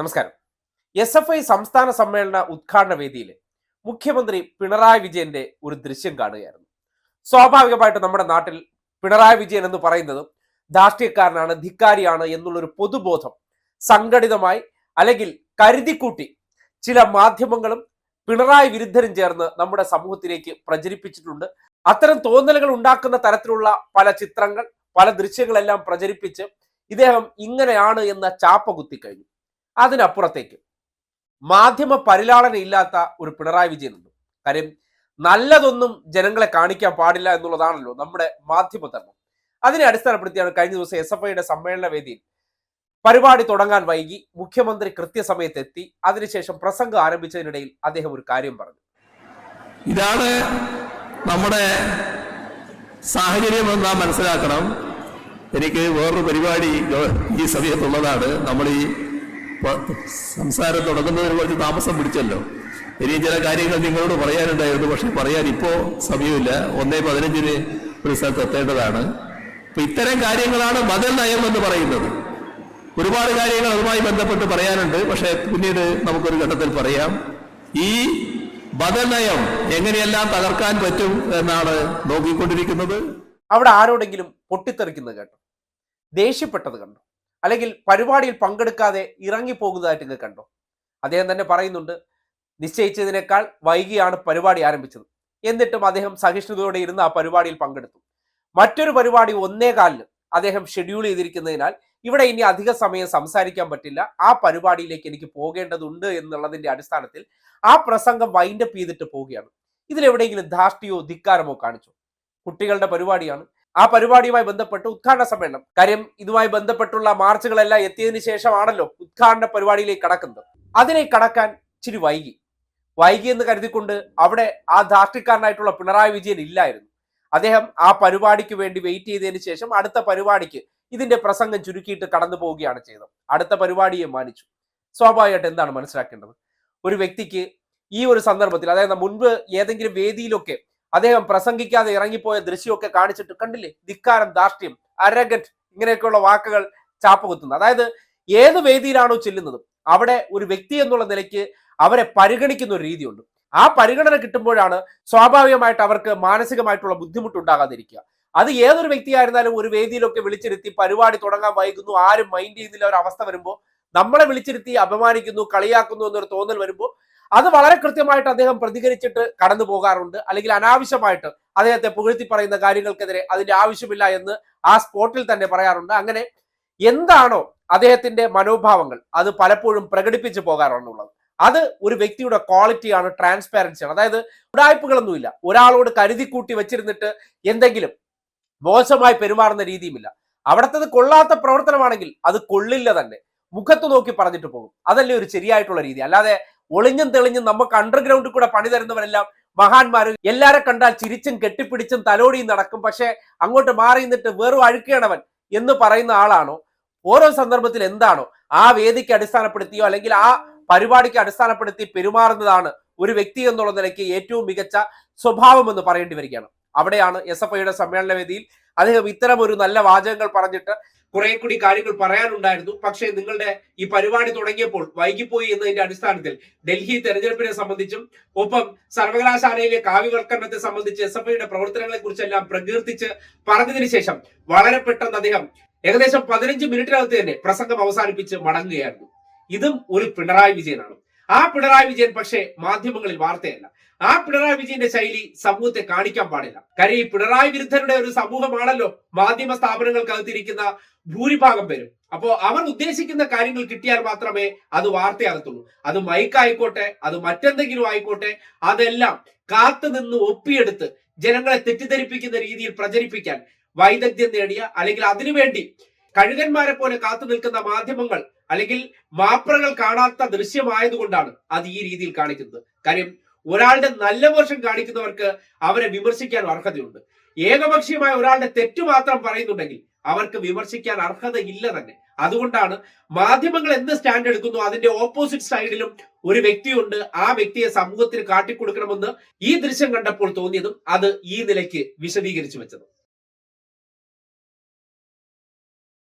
നമസ്കാരം. S F I സംസ്ഥാന സമ്മേളന ഉദ്ഘാടന വേദിയിൽ മുഖ്യമന്ത്രി പിണറായി വിജയന്റെ ഒരു ദൃശ്യം കാണുകയായിരുന്നു. സ്വാഭാവികമായിട്ട് നമ്മുടെ നാട്ടിൽ പിണറായി വിജയൻ എന്ന് പറയുന്നത് ധാർഷ്ട്യക്കാരനാണ് ധിക്കാരിയാണ് എന്നുള്ളൊരു പൊതുബോധം സംഘടിതമായി അല്ലെങ്കിൽ കരുതിക്കൂട്ടി ചില മാധ്യമങ്ങളും പിണറായി വിരുദ്ധരും ചേർന്ന് നമ്മുടെ സമൂഹത്തിലേക്ക് പ്രചരിപ്പിച്ചിട്ടുണ്ട്. അത്തരം തോന്നലുകൾ ഉണ്ടാക്കുന്ന തരത്തിലുള്ള പല ചിത്രങ്ങൾ പല ദൃശ്യങ്ങളെല്ലാം പ്രചരിപ്പിച്ച് ഇദ്ദേഹം ഇങ്ങനെയാണ് എന്ന ചാപ്പ കുത്തിക്കഴിഞ്ഞു. അതിനപ്പുറത്തേക്ക്. മാധ്യമ പരിലാളന ഇല്ലാത്ത ഒരു പിണറായി വിജയൻ വിജയനുണ്ട്. കാര്യം നല്ലതൊന്നും ജനങ്ങളെ കാണിക്കാൻ പാടില്ല എന്നുള്ളതാണല്ലോ നമ്മുടെ മാധ്യമ ധർമ്മം. അതിനെ അടിസ്ഥാനപ്പെടുത്തിയാണ് കഴിഞ്ഞ ദിവസം എസ് എഫ് ഐയുടെ സമ്മേളന വേദിയിൽ പരിപാടി തുടങ്ങാൻ വൈകി. മുഖ്യമന്ത്രി കൃത്യസമയത്ത് എത്തി അതിനുശേഷം പ്രസംഗം ആരംഭിച്ചതിനിടയിൽ അദ്ദേഹം ഒരു കാര്യം പറഞ്ഞു. ഇതാണ് നമ്മുടെ സാഹചര്യം എന്ന് മനസ്സിലാക്കണം. എനിക്ക് വേറൊരു പരിപാടി ഈ സമയത്തുള്ളതാണ്. നമ്മൾ ഈ സംസാരം തുടങ്ങുന്നതിന് കുറച്ച് താമസം പിടിച്ചല്ലോ. ഇനി ചില കാര്യങ്ങൾ നിങ്ങളോട് പറയാനുണ്ടായിരുന്നു. പക്ഷെ പറയാൻ ഇപ്പോ സമയമില്ല. ഒന്നേ പതിനഞ്ചിന് ഒരു സ്ഥലത്ത് എത്തേണ്ടതാണ്. അപ്പൊ ഇത്തരം കാര്യങ്ങളാണ് ബദൽ നയം എന്ന് പറയുന്നത്. ഒരുപാട് കാര്യങ്ങൾ അതുമായി ബന്ധപ്പെട്ട് പറയാനുണ്ട്. പക്ഷെ പിന്നീട് നമുക്കൊരു ഘട്ടത്തിൽ പറയാം. ഈ ബദൽ നയം എങ്ങനെയെല്ലാം തകർക്കാൻ പറ്റും എന്നാണ് നോക്കിക്കൊണ്ടിരിക്കുന്നത്. അവിടെ ആരോടെങ്കിലും പൊട്ടിത്തെറിക്കുന്നത് കേട്ടോ. ദേഷ്യപ്പെട്ടത് കണ്ടോ? അല്ലെങ്കിൽ പരിപാടിയിൽ പങ്കെടുക്കാതെ ഇറങ്ങിപ്പോകുന്നതായിട്ട് കണ്ടോ? അദ്ദേഹം തന്നെ പറയുന്നുണ്ട് നിശ്ചയിച്ചതിനേക്കാൾ വൈകിയാണ് പരിപാടി ആരംഭിച്ചത്. എന്നിട്ടും അദ്ദേഹം സഹിഷ്ണുതയോടെ ഇരുന്ന് ആ പരിപാടിയിൽ പങ്കെടുത്തു. മറ്റൊരു പരിപാടി ഒന്നേ കാലിൽ അദ്ദേഹം ഷെഡ്യൂൾ ചെയ്തിരിക്കുന്നതിനാൽ ഇവിടെ ഇനി അധിക സമയം സംസാരിക്കാൻ പറ്റില്ല. ആ പരിപാടിയിലേക്ക് എനിക്ക് പോകേണ്ടതുണ്ട് എന്നുള്ളതിന്റെ അടിസ്ഥാനത്തിൽ ആ പ്രസംഗം വൈൻഡപ്പ് ചെയ്തിട്ട് പോവുകയാണ്. ഇതിലെവിടെയെങ്കിലും ധാർഷ്ട്യമോ ധിക്കാരമോ കാണിച്ചു? കുട്ടികളുടെ പരിപാടിയാണ്. ആ പരിപാടിയുമായി ബന്ധപ്പെട്ട് ഉദ്ഘാടന സമ്മേളനം. കാര്യം ഇതുമായി ബന്ധപ്പെട്ടുള്ള മാർച്ചുകളെല്ലാം എത്തിയതിനു ശേഷമാണല്ലോ ഉദ്ഘാടന പരിപാടിയിലേക്ക് കടക്കുന്നത്. അതിനെ കടക്കാൻ ഇച്ചിരി വൈകി. വൈകി എന്ന് കരുതിക്കൊണ്ട് അവിടെ ആ ധാർഷ്ട്യക്കാരനായിട്ടുള്ള പിണറായി വിജയൻ ഇല്ലായിരുന്നു. അദ്ദേഹം ആ പരിപാടിക്ക് വേണ്ടി വെയിറ്റ് ചെയ്തതിന് ശേഷം അടുത്ത പരിപാടിക്ക് ഇതിന്റെ പ്രസംഗം ചുരുക്കിയിട്ട് കടന്നു പോവുകയാണ് ചെയ്തത്. അടുത്ത പരിപാടിയെ മാനിച്ചു. സ്വാഭാവികമായിട്ട് എന്താണ് മനസ്സിലാക്കേണ്ടത്? ഒരു വ്യക്തിക്ക് ഈ ഒരു സന്ദർഭത്തിൽ അതായത് മുൻപ് ഏതെങ്കിലും വേദിയിലൊക്കെ അദ്ദേഹം പ്രസംഗിക്കാതെ ഇറങ്ങിപ്പോയ ദൃശ്യമൊക്കെ കാണിച്ചിട്ട് കണ്ടില്ലേ? ധിക്കാരം ധാർഷ്ട്യം അരഗറ്റ് ഇങ്ങനെയൊക്കെയുള്ള വാക്കുകൾ ചാപ്പുകുത്തുന്നത്. അതായത് ഏത് വേദിയിലാണോ ചെല്ലുന്നത് അവിടെ ഒരു വ്യക്തി എന്നുള്ള നിലയ്ക്ക് അവരെ പരിഗണിക്കുന്ന ഒരു രീതിയുണ്ട്. ആ പരിഗണന കിട്ടുമ്പോഴാണ് സ്വാഭാവികമായിട്ട് അവർക്ക് മാനസികമായിട്ടുള്ള ബുദ്ധിമുട്ടുണ്ടാകാതിരിക്കുക. അത് ഏതൊരു വ്യക്തിയായിരുന്നാലും ഒരു വേദിയിലൊക്കെ വിളിച്ചിരുത്തി പരിപാടി തുടങ്ങാൻ വൈകുന്നു ആരും മൈൻഡ് ചെയ്യുന്നില്ല ഒരു അവസ്ഥ വരുമ്പോൾ നമ്മളെ വിളിച്ചിരുത്തി അപമാനിക്കുന്നു കളിയാക്കുന്നു എന്നൊരു തോന്നൽ വരുമ്പോൾ അത് വളരെ കൃത്യമായിട്ട് അദ്ദേഹം പ്രതികരിച്ചിട്ട് കടന്നു പോകാറുണ്ട്. അല്ലെങ്കിൽ അനാവശ്യമായിട്ട് അദ്ദേഹത്തെ പുകഴ്ത്തി പറയുന്ന കാര്യങ്ങൾക്കെതിരെ അതിന്റെ ആവശ്യമില്ല എന്ന് ആ സ്പോട്ടിൽ തന്നെ പറയാറുണ്ട്. അങ്ങനെ എന്താണോ അദ്ദേഹത്തിന്റെ മനോഭാവങ്ങൾ അത് പലപ്പോഴും പ്രകടിപ്പിച്ചു പോകാറാണുള്ളത് അത് ഒരു വ്യക്തിയുടെ ക്വാളിറ്റിയാണ് ട്രാൻസ്പാരൻസിയാണ്. അതായത് ഉടായ്പകളൊന്നുമില്ല. ഒരാളോട് കരുതി കൂട്ടി വെച്ചിരുന്നിട്ട് എന്തെങ്കിലും മോശമായി പെരുമാറുന്ന രീതിയുമില്ല. അവിടത്തത് കൊള്ളാത്ത പ്രവർത്തനമാണെങ്കിൽ അത് കൊള്ളില്ല തന്നെ. മുഖത്ത് നോക്കി പറഞ്ഞിട്ട് പോകും. അതല്ലേ ഒരു ശരിയായിട്ടുള്ള രീതി. അല്ലാതെ ഒളിഞ്ഞും തെളിഞ്ഞും നമുക്ക് അണ്ടർഗ്രൗണ്ടിൽ കൂടെ പണി തരുന്നവരെല്ലാം മഹാന്മാര് എല്ലാരെ കണ്ടാൽ ചിരിച്ചും കെട്ടിപ്പിടിച്ചും തലോടിയും നടക്കും. പക്ഷെ അങ്ങോട്ട് മാറി നിന്നിട്ട് വെറും അഴുക്കേണവൻ എന്ന് പറയുന്ന ആളാണോ? ഓരോ സന്ദർഭത്തിൽ എന്താണോ? ആ വേദിക്ക് അടിസ്ഥാനപ്പെടുത്തിയോ അല്ലെങ്കിൽ ആ പരിപാടിക്ക് അടിസ്ഥാനപ്പെടുത്തി പെരുമാറുന്നതാണ് ഒരു വ്യക്തി എന്നുള്ള നിലയ്ക്ക് ഏറ്റവും മികച്ച സ്വഭാവം എന്ന് പറയേണ്ടി വരികയാണ്. അവിടെയാണ് എസ് എഫ് ഐയുടെ സമ്മേളന വേദിയിൽ അദ്ദേഹം ഇത്തരം ഒരു നല്ല വാചകങ്ങൾ പറഞ്ഞിട്ട് കുറെ കൂടി കാര്യങ്ങൾ പറയാനുണ്ടായിരുന്നു. പക്ഷേ നിങ്ങളുടെ ഈ പരിപാടി തുടങ്ങിയപ്പോൾ വൈകിപ്പോയി എന്നതിന്റെ അടിസ്ഥാനത്തിൽ ഡൽഹി തെരഞ്ഞെടുപ്പിനെ സംബന്ധിച്ചും ഒപ്പം സർവകലാശാലയിലെ കാവ്യവൽക്കരണത്തെ സംബന്ധിച്ച് എസ് എഫ് ഐയുടെ പ്രവർത്തനങ്ങളെ കുറിച്ചെല്ലാം പ്രകീർത്തിച്ച് പറഞ്ഞതിന് ശേഷം വളരെ പെട്ടെന്ന് അദ്ദേഹം ഏകദേശം പതിനഞ്ച് മിനിറ്റിനകത്ത് തന്നെ പ്രസംഗം അവസാനിപ്പിച്ച് മടങ്ങുകയായിരുന്നു. ഇതും ഒരു പിണറായി വിജയനാണ്. ആ പിണറായി വിജയൻ പക്ഷേ മാധ്യമങ്ങളിൽ വാർത്തയല്ല. ആ പിണറായി വിജയന്റെ ശൈലി സമൂഹത്തെ കാണിക്കാൻ പാടില്ല. കാര്യം ഈ പിണറായി വിരുദ്ധരുടെ ഒരു സമൂഹമാണല്ലോ. മാധ്യമ സ്ഥാപനങ്ങൾക്കകത്തിരിക്കുന്ന ഭൂരിഭാഗം പേരും. അപ്പോ അവർ ഉദ്ദേശിക്കുന്ന കാര്യങ്ങൾ കിട്ടിയാൽ മാത്രമേ അത് വാർത്തയാകത്തുള്ളൂ. അത് മൈക്കായിക്കോട്ടെ അത് മറ്റെന്തെങ്കിലും ആയിക്കോട്ടെ അതെല്ലാം കാത്തു നിന്ന് ഒപ്പിയെടുത്ത് ജനങ്ങളെ തെറ്റിദ്ധരിപ്പിക്കുന്ന രീതിയിൽ പ്രചരിപ്പിക്കാൻ വൈദഗ്ധ്യം നേടിയ അല്ലെങ്കിൽ അതിനുവേണ്ടി കഴുകന്മാരെ പോലെ കാത്തു നിൽക്കുന്ന മാധ്യമങ്ങൾ അല്ലെങ്കിൽ മാപ്രകൾ കാണാത്ത ദൃശ്യമായതുകൊണ്ടാണ് അത് ഈ രീതിയിൽ കാണിക്കുന്നത്. കാര്യം ഒരാളുടെ നല്ല വേർഷൻ കാണിക്കുന്നവർക്ക് അവരെ വിമർശിക്കാൻ അർഹതയുണ്ട്. ഏകപക്ഷീയമായ ഒരാളുടെ തെറ്റു മാത്രം പറയുന്നുണ്ടെങ്കിൽ അവർക്ക് വിമർശിക്കാൻ അർഹതയില്ല തന്നെ. അതുകൊണ്ടാണ് മാധ്യമങ്ങൾ എന്ത് സ്റ്റാൻഡ് എടുക്കുന്നു അതിന്റെ ഓപ്പോസിറ്റ് സൈഡിലും ഒരു വ്യക്തിയുണ്ട് ആ വ്യക്തിയെ സമൂഹത്തിന് കാട്ടിക്കൊടുക്കണമെന്ന് ഈ ദൃശ്യം കണ്ടപ്പോൾ തോന്നിയതും അത് ഈ നിലയ്ക്ക് വിശദീകരിച്ചു വെച്ചത്.